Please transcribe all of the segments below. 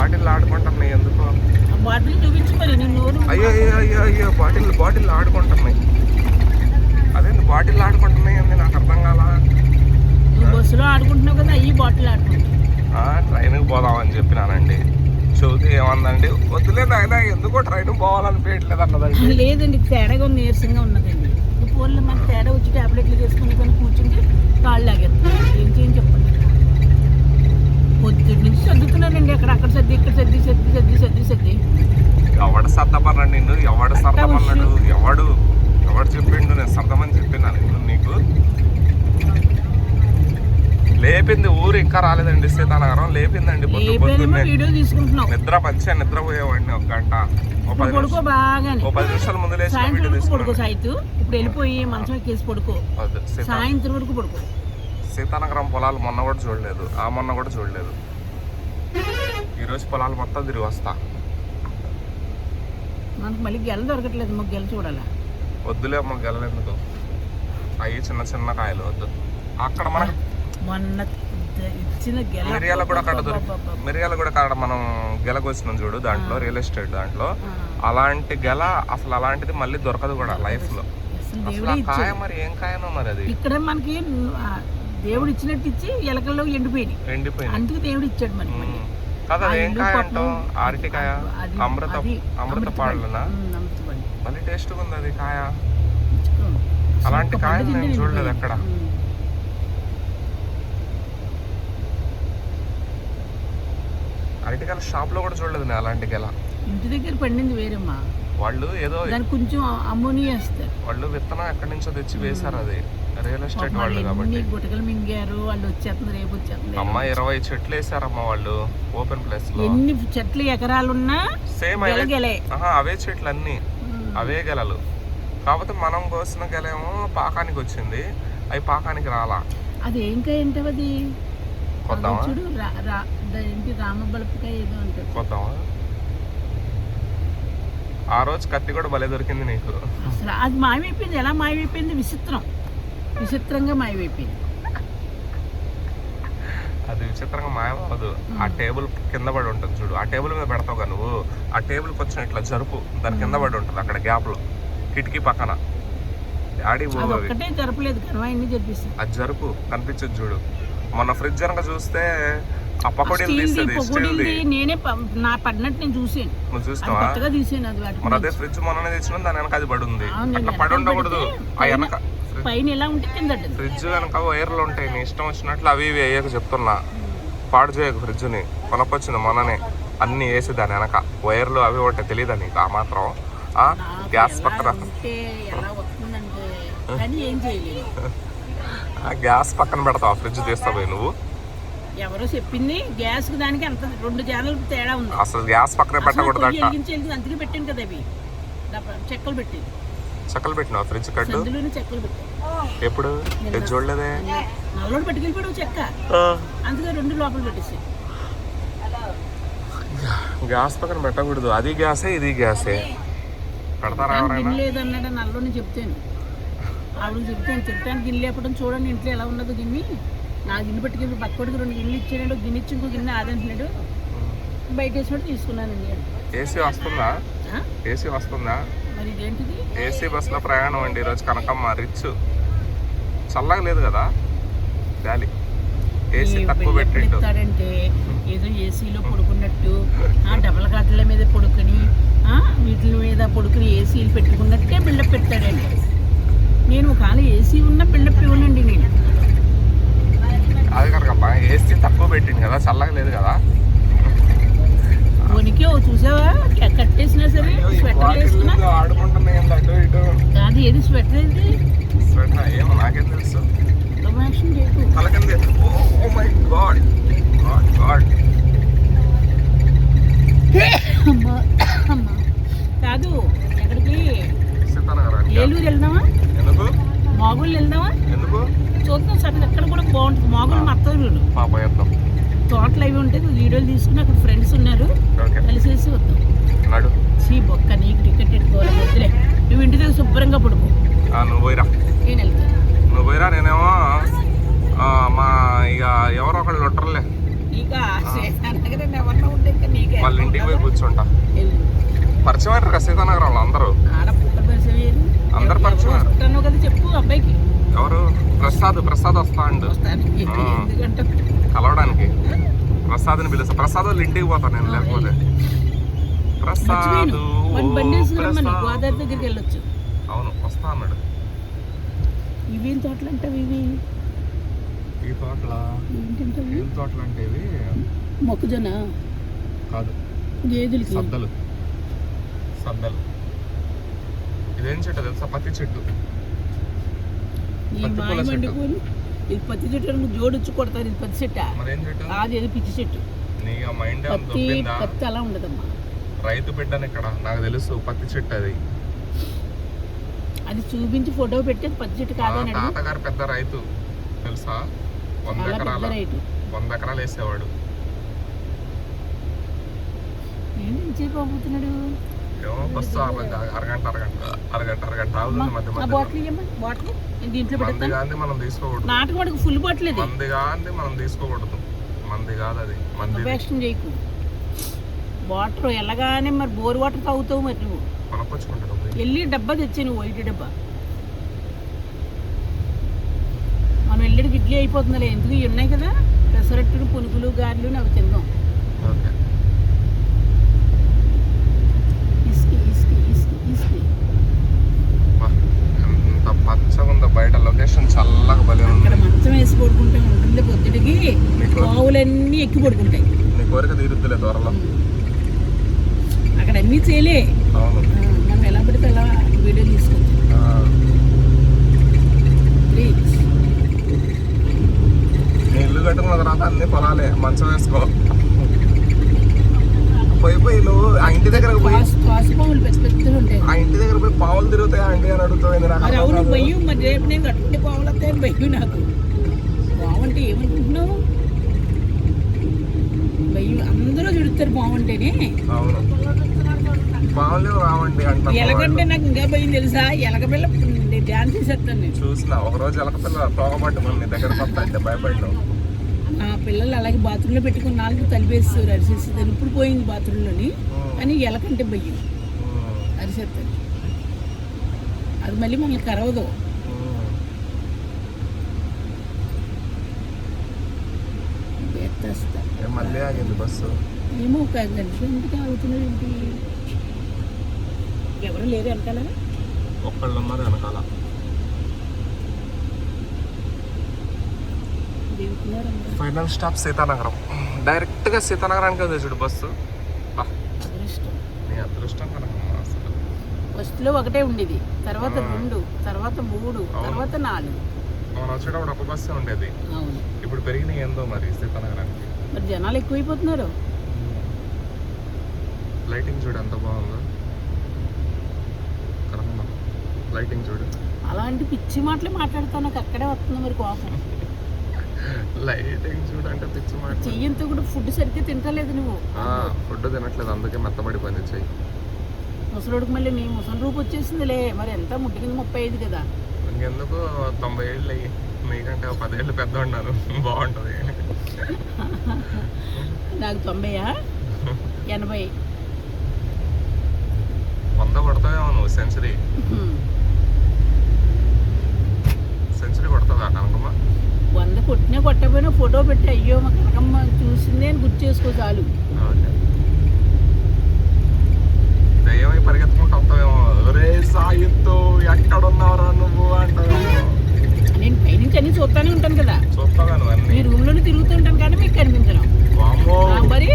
Bottle ఆడుకుంటున్నాయి ఎందుకో? అయ్యో అయ్యో అయ్యో అయ్యో బాటిల్ బాటిల్ ఆడుకుంటున్నాయి. అదేంది బాటిల్ ఆడుకుంటున్నాయి అంది నాకు అర్థం కాలా? బస్సులో ఆడుకుంటున్నావు కదా ఈ బాటిల్ ఆడుకుంటావు ఆ, ట్రైన్కి పోదామని చెప్పినానండి. చౌతి ఏమందండి? వద్దులే నాయన ఎందుకో ట్రైన్ పోవాలనిపించట్లేదు అన్నదండి. లేదండి తేడాగా ఉంది, నీరసంగా ఉన్నదండి. ఫోన్లో మనకి తేడా వచ్చి టాబ్లెట్లు వేసుకుని కానీ కూర్చుంటే కాళ్ళు లాగేస్తుంది ఏం చేయని చెప్పండి? పొద్దున్న నుంచి సర్దుతున్నానండి. అక్కడ అక్కడ సర్ది ఇక్కడ సర్ది సర్ది సర్ది సర్ది సర్ది. ఎవడు సర్దమన్నాడు నిన్ను? ఎవడు సర్దమన్నాడు? ఎవడు? ఎవడు చెప్పిండు? నేను సర్దమని చెప్పినా నేను నీకు? లేపింది ఊరు ఇంకా రాలేదండి సీతానగరం. లేపిందండి పొద్దు పొద్దున్నే. వీడియో తీసుకుంటున్నావు. నిద్ర మంచిగా నిద్రపోయేవాడిని ఒక గంట ఓ పది నిమిషాలు. ముందు వరకు పడుకో సాయితు. ఇప్పుడు వెళ్ళిపోయి మంచం ఎక్కేసి పడుకో. సాయంత్రం వరకు పడుకో. సీతానగరం పొలాలు మొన్న కూడా చూడలేదు. ఆ మొన్న కూడా చూడలేదు. ఈరోజు పొలాలు మొత్తం తిరిగి వస్తా. మనకు మళ్ళీ గెల దొరకట్లేదు మాకు గెల చూడాలా? వద్దులే అమ్మ గెలవెందుకు అవి చిన్న చిన్న కాయలు వద్దు. అక్కడ మనకు మొన్న ఇచ్చిన గెల మిరియాల కూడా అక్కడ దొరికి. మిరియాల కూడా అక్కడ మనం గెలకు వచ్చినాం చూడు దాంట్లో రియల్ ఎస్టేట్ దాంట్లో. అలాంటి గెల అసలు అలాంటిది మళ్ళీ దొరకదు కూడా లైఫ్లో అసలు కాయ మరి ఏం కాయనో మరి అది. ఇక్కడ మనకి దేవుడు ఇచ్చినట్టు ఇచ్చి ఎలకల్లో ఎండిపోయింది అందుకే దేవుడు ఇచ్చాడు మనకి. కాదు ఏం కాయ అది- అమృత. పాళ్ళనా. మళ్ళీ ఉంది అది కాయ? అలాంటి నేను తింటే చూడలేదు. అరటికాయల షాప్లో కూడా చూడలేదు నేను అలాంటి ఇంటి దగ్గర పండింది వేరమ్మా. వాళ్ళు ఏదో కొంచెం అమ్మోనియా వేస్తారు. వాళ్ళు విత్తనం ఎక్కడి నుంచో తెచ్చి వేశారు అది. రియల్ ఎస్టేట్ వాళ్ళు కాబట్టి. గుటకలు మింగారు వాళ్ళు వచ్చేస్తుంది రేపు వచ్చేస్తుంది అమ్మ ఇరవై చెట్లు వేసారమ్మ వాళ్ళు ఓపెన్ ప్లేస్లో ఎన్ని చెట్లు ఎకరాలున్నా సేమ్ అవే గెలగెలే. ఆహా, అవే చెట్లు అన్ని అవే గెలలు. కాకపోతే మనం కోసిన గెలేమో పాకానికి వచ్చింది. అవి పాకానికి రాలా. అది ఏం కాయ అంటే అది? కొద్దామా? చూడు రా ఏంటి రామబలపకాయ ఏదో ఉంటుంది కొద్దామా? ఆ రోజు కత్తి కూడా భలే దొరికింది నీకు. అసలు అది మాయమైపోయింది. ఎలా మాయమైపోయింది? విచిత్రం. విచిత్రంగా మాయమైపోయింది. అది విచిత్రంగా మాయమవ్వదు. ఆ టేబుల్ కింద పడి ఉంటుంది చూడు. ఆ టేబుల్ మీద పెడతావు కదా నువ్వు. ఆ టేబుల్ కొంచెం ఇట్లా జరుపు. దాని కింద పడి ఉంటుంది అక్కడ గ్యాప్లో కిటికీ పక్కన. డాడీ ఒక్కటే జరపలేదు. అది జరుపు. కనిపించదు చూడు. మొన్న ఫ్రిడ్జ్ కనుక చూస్తే పొగుడింది నేనే ప- నా పడినట్టు నేను చూసాను. నువ్వు అది చూస్తావా? కొత్తగా తీసాను అది వాటి మరి అదే ఫ్రిడ్జ్ తెచ్చిన దాని వెనక అది పడి ఉంది అవును, అట్లా పడి ఉండకూడదు. ఆ వెనక పైన ఎలా ఉంటే కింద ఉంటుంది. ఫ్రిడ్జ్ వైర్లు ఉంటాయి. నీ ఇష్టం వచ్చినట్లు అవి ఇవి వేయక చెప్తున్నా. పాడు చేయకు ఫ్రిడ్జ్ని. కొనకొచ్చింది మొన్ననే. అన్ని వేసి దాని వెనక. వైర్లు అవి ఒకటి తెలియదా నీకు? ఆ మాత్రం. గ్యాస్ పక్కన. గ్యాస్ పక్కన పెడతావు? ఫ్రిడ్జ్ తీస్తావు నువ్వు. ఎవరో చెప్పింది గ్యాస్ దానికి అంత రెండు ఛానల్ తేడా ఉంది. అసలు గ్యాస్ పక్కనే వెలిగించి వెలిగించి అందుకే పెట్టాను కదా అవి. చెక్కలు పెట్టింది. చక్కలు పెట్టినావు ఫ్రిడ్జ్ సందులోనే చెక్కలు పెట్టాను ఎప్పుడు? ఇది చూడలేదే? నల్లోడు పట్టుకెళ్ళిపోయాడు చెక్క. అందుకే రెండు లోపల పెట్టేసి. గ్యాస్ పక్కన పెట్టకూడదు. అది గ్యాసే ఇది గ్యాసే. పెడతారా లేదన్నాడు నల్లోని చెప్తాను. ఆవిడ చెప్తాను తింటాను గిన్నె లేపడం చూడండి ఇంట్లో ఎలా ఉన్నదో గిన్నె. నా గిన్నె పట్టుకెళ్ళి పక్కోడికి రెండు గిన్నెలు ఇచ్చాడు గిన్నె ఇచ్చి ఇంకో గిన్నె ఆదంటున్నాడు. బయట వేసినట్టు తీసుకున్నానండి ఏసీ వస్తుందా? ఏసీ వస్తుందా? మరి ఇదేంటిది? ఏసీ బస్సులో ప్రయాణం అండి ఈరోజు కనకమ్మ రిచ్. చల్లగా లేదు కదా? గాలి. ఏసీ తక్కువ పెట్టిండు. ఏదో ఏసీలో పడుకున్నట్టు ఆ డబల్ కాట్ల మీద పడుకుని ఆ, వీటి మీద పడుకుని ఏసీలు పెట్టుకున్నట్టే బిల్డప్ పెడతాడండి నేను ఒకవేళ ఏసీ ఉన్న బిల్డప్ ఇవ్వనండి నేను. అది కనకమ్మ ఏసీ తక్కువ పెట్టిండు కదా చల్లగా లేదు కదా. ఉనికి చూసావా? కట్టేసినా సరే స్వెటర్ వేసుకున్నా. ఆడుకుంటున్నాయి అటు ఇటు? కాదు ఏది స్వెటర్ ఏది స్వెటర్? ఏమో నాకేం తెలుసు. తలకింది oh my God. God god. కాదు ఎక్కడికి? ఏలూరు వెళ్దామా? మాగుళ్ళు వెళ్దామా? ఎందుకు? చూద్దాం సరే అక్కడ కూడా బాగుంటుంది. మాగుళ్ళు మా చేద్దాం తోటలు అవి ఉంటాయి వీడియోలు తీసుకుని అక్కడ ఫ్రెండ్స్ ఉన్నారు. కలిసేసి వద్దాం. చీ బొక్క నీకు టికెట్ పెట్టుకోవాలి వద్దులే. నువ్వు ఇంటి దగ్గర శుభ్రంగా పడుకో. నువ్వు పోయిరా. నేను వెళ్తాను నువ్వు పోయిరా నేనేమో మా ఇక ఎవరో ఒకళ్ళు ఉంటారులే ఇంకా వాళ్ళ ఇంటికి పోయి కూర్చుంటా. పరిచయం అయ్యారు కదా సీతానగరంలో అందరూ? అందరు పరిచయం. వస్తున్నావు కదా చెప్పు అబ్బాయికి ఎవరు ప్రసాద్ ప్రసాద్ వస్తా అండు కలవడానికి. ప్రసాద్ని పిలుస్తా. ప్రసాద్ వాళ్ళ ఇంటికి పోతాను నేను లేకపోతే. ప్రసాద్. గోదావరి దగ్గరికి వెళ్ళొచ్చు. అవును వస్తా అన్నాడు. ఇవేం తోటలు అంటావు ఇవి? ఈ తోటల? ఏం తోటలు అంటే ఇవి? మొక్కజొన్న. కాదు. గేదెలకి సద్దలు. సద్దలు. ఇదేం చెట్టు తెలుసా? పత్తి చెట్టు. ఈ పత్తి పూల మాయ చెట్టు. మండుకొని ఇది పత్తి చెట్టు జోడించి కొడతారు ఇది పత్తి చెట్ట. అది ఏదో పిచ్చి చెట్టు. పత్తి పత్తి అలా ఉండదమ్మా. రైతు బిడ్డని ఇక్కడ నాకు తెలుసు పత్తి చెట్టు అది. అది చూపించి ఫోటో పెట్టి అది పత్తి చెట్టు కాదని తాతగారు పెద్ద రైతు తెలుసా? వంద ఎకరాల వంద ఎకరాలు వేసేవాడు. ఏంటి ఇంచేపు అమ్ముతున్నాడు ఏమో బస్సు అరగంట అరగంట అరగంట అరగంట అరగంట ఆగుతుంది మధ్య ఆ మధ్య బాటిల్ ఇవ్వమ్మా బాటిల్ నేను దీంట్లో మంది పెడతాను. కాంది మనం తీసుకోకూడదు. నాటకం వాడికి ఫుల్ బాటిల్ ఇది. మంది కాంది మనం తీసుకోకూడదు. మంది కాదు అది. మంది ఉపేక్షణ చేయకు. వాటర్ వెళ్ళగానే మరి బోర్ వాటర్ తాగుతావు మరి నువ్వు. వెళ్ళి డబ్బా తెచ్చి నువ్వు వైట్ డబ్బా. మనం వెళ్ళడికి ఇడ్లీ అయిపోతుందిలే ఎందుకు ఇవి ఉన్నాయి కదా? పెసరట్టును పునుగులు గారెలు అవి తిందాం. ఓకే. బయట లొకేషన్ చల్లగా భలే ఉంది. మంచం వేసి పడుకుంటే ఉంటుంది పొద్దుటికి. పావులన్నీ ఎక్కి పడుకుంటాయి. నీ కోరిక తీరుద్దులే త్వరలో. అక్కడ అన్నీ చేయలే. అవును. మనం ఎలా పడితే అలా వీడియో తీసుకొచ్చాం నీ ఇల్లు కట్టుకున్న తర్వాత అన్ని పొలాలే మంచం వేసుకో. పోయి పోయి నువ్వు ఆ ఇంటి దగ్గరకు పోయి ఆ ఇంటి దగ్గర పోయి పావులు తిరుగుతాయి ఆంటీ అని అడుగుతుంది నాకు. భయం మరి రేపు నేను కట్టుకుంటే పావులు వస్తాయని భయం నాకు. బాగుంటే ఏమనుకుంటున్నావు? అందరూ చుడుతారు బాగుంటేనే అవును. పావులు రావండి అంటారు ఎలగంటే నాకు ఇంకా భయం తెలుసా? ఎలగ పిల్ల డ్యాన్స్ చేసేస్తాను నేను. చూసిన ఒక రోజు ఎలక పిల్ల తోక పట్టుకుని నీ దగ్గర కొత్త అంటే భయపడినావు ఆ పిల్లలు అలాగే బాత్రూంలో పెట్టుకుని నాలుగు తలిపేస్తారు అరిసేస్తుంది ఇప్పుడు పోయింది బాత్రూంలోని కానీ ఎలకంటే భయం. అరిసేస్తారు అది మళ్ళీ మనల్ని కరవదు. మళ్ళీ ఆగింది బస్సు? ఏమో ఒక గంట ఎందుకు ఆగుతున్నారు ఏంటి? ఎవరు లేరు వెనకాల? ఒక్కళ్ళు ఉన్నారు వెనకాల దిగుతున్నారు అందరూ. Final stop Seethanagaram. డైరెక్ట్గా సీతానగరానికి ఉంది చూడు బస్సు. నీ అదృష్టం కనుక అసలు. ఫస్ట్లో ఒకటే ఉండేది. తర్వాత రెండు తర్వాత మూడు తర్వాత నాలుగు. మనం వచ్చేటప్పుడు ఒక బస్సే ఉండేది. అవును. ఇప్పుడు పెరిగినాయి ఏందో మరి సీతానగరానికి. మరి జనాలు ఎక్కువైపోతున్నారు. లైటింగ్ చూడు ఎంత బాగుందో. కరెక్ట్ లైటింగ్ చూడు. అలాంటి పిచ్చి మాటలు మాట్లాడుతావు నాకు అక్కడే వస్తుంది మరి కోపం. లైటింగ్ చూడు అంటే పిచ్చి మాట. చెయ్యంతో కూడా ఫుడ్ సరిగ్గా తింటలేదు నువ్వు. ఫుడ్ తినట్లేదు అందుకే మెత్తబడిపోయింది చెయ్యి. ముసలోడికి మళ్ళీ నీ ముసలి రూపు వచ్చేసిందిలే. మరి ఎంత ముట్టి కింద ముప్పై ఐదు కదా. ఇంకెందుకు? తొంభై ఏళ్ళు అయ్యి మీకంటే పదేళ్ళు పెద్ద ఉన్నారు బాగుంటుంది. నాకు తొంభైయా? ఎనభై. వంద కొడతావేమో నువ్వు సెంచరీ. సెంచరీ కొడతావా కనకమ్మ? వంద కొట్టినా కొట్టకపోయినా ఫోటో పెట్టి అయ్యో మా కనకమ్మ చూసిందే అని గుర్తు చేసుకో చాలు. దయ్యమై పరిగెత్తుకుంటూ వస్తావేమో రే సాయితో ఎక్కడున్నావురా నువ్వు నేను పైనుంచి అన్ని చూస్తానే ఉంటాను కదా. చూస్తావా నువ్వు మీ అన్ని రూమ్లోనే తిరుగుతుంటాను కానీ మీకు ఆ, మరి?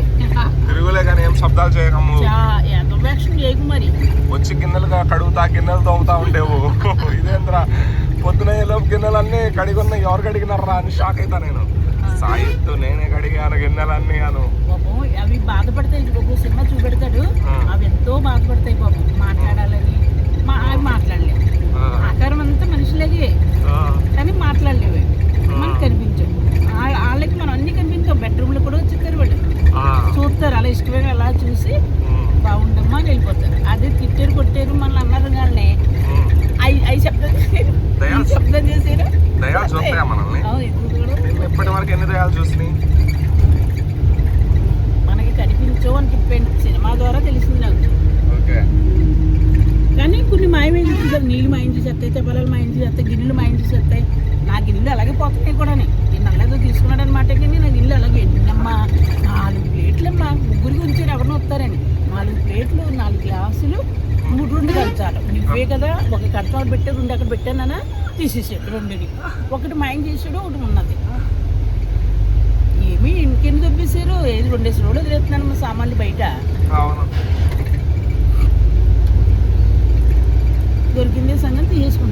తిరుగులే కానీ ఏం శబ్దాలు ఎంత చేయకు మరి? వచ్చి గిన్నెలుగా కడుగుతా గిన్నెలు తోముతా ఉండేవు. ఇదేంద్రా? పొద్దున లోపు గిన్నెలన్నీ కడిగున్న ఎవరు కడిగినారా అని షాక్ అవుతా నేను. సాయిత్తు నేనే కడిగాను గిన్నెలన్నీ అను. అవి బాధపడతాయి సినిమా దయాలు చూస్తాయా మనల్ని? ఇప్పటి వరకు ఎన్ని దయాలు చూసినాయి? మనకి కనిపించో అనిపించండి సినిమా ద్వారా తెలిసింది నాకు. ఓకే. కానీ కొన్ని మాయమైన చూసారు నీళ్ళు మాయం చేసేస్తాయి చెప్పలాలు మాయం చేసేస్తాయి గిన్నెలు మాయం చేసేస్తాయి నా గిన్నెలు అలాగే పోతున్నాయి కూడా నేను అలాగే తీసుకున్నాడు అనమాట కానీ నా గిన్నెలు అలాగే ఎన్నమ్మా నాలుగు ప్లేట్లు అమ్మా ముగ్గురికి ఉంచారు ఎవరినో వస్తారని నాలుగు ప్లేట్లు నాలుగు గ్లాసులు మూడు రెండు కంచాలు నువ్వే కదా ఒక కట్టాలు పెట్టే రెండు అక్కడ పెట్టానా తీసేసాడు రెండుని. ఒకటి మాయం చేసాడు ఒకటి ఉన్నది. ఏమి ఇంకెన్ని దొబ్బేశారు? ఏది రెండేసి రోజులు వదిలేస్తున్నాను మా సామాన్లు బయట. దొరికిందే సంగతి తీసేసుకున్నారు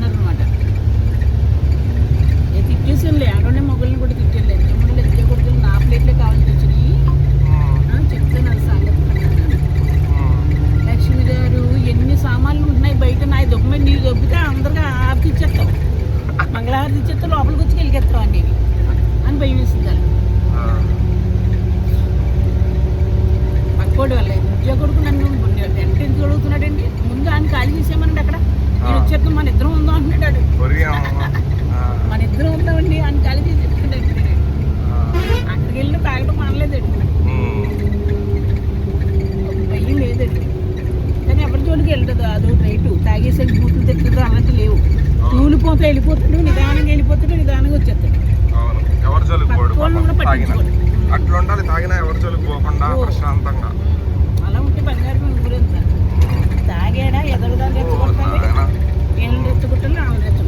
చేద్దాం మన ఇద్దరం ఉందా అంటున్నాడు. మన ఇద్దరం ఉందామండి అని కలిసి చెప్తున్నాడు అక్కడికి వెళ్ళి తాగడం మానలేదండి భయం లేదండి కానీ ఎవరి జోలికి వెళ్ళదు అదో రైట్. తాగేసరికి బూతులు తెచ్చుకుంటూ అలాంటి లేవు. తూలిపోతా వెళ్ళిపోతాడు నిదానంగా వెళ్ళిపోతాడు నిదానంగా వచ్చేస్తాడు. ఉంటే తాగాడా ఎదగడా ಹೆಂಗೆ ಎತ್ತು ಬಿಟ್ಟಲ್ಲ ಅವ್ನು ಎತ್ತು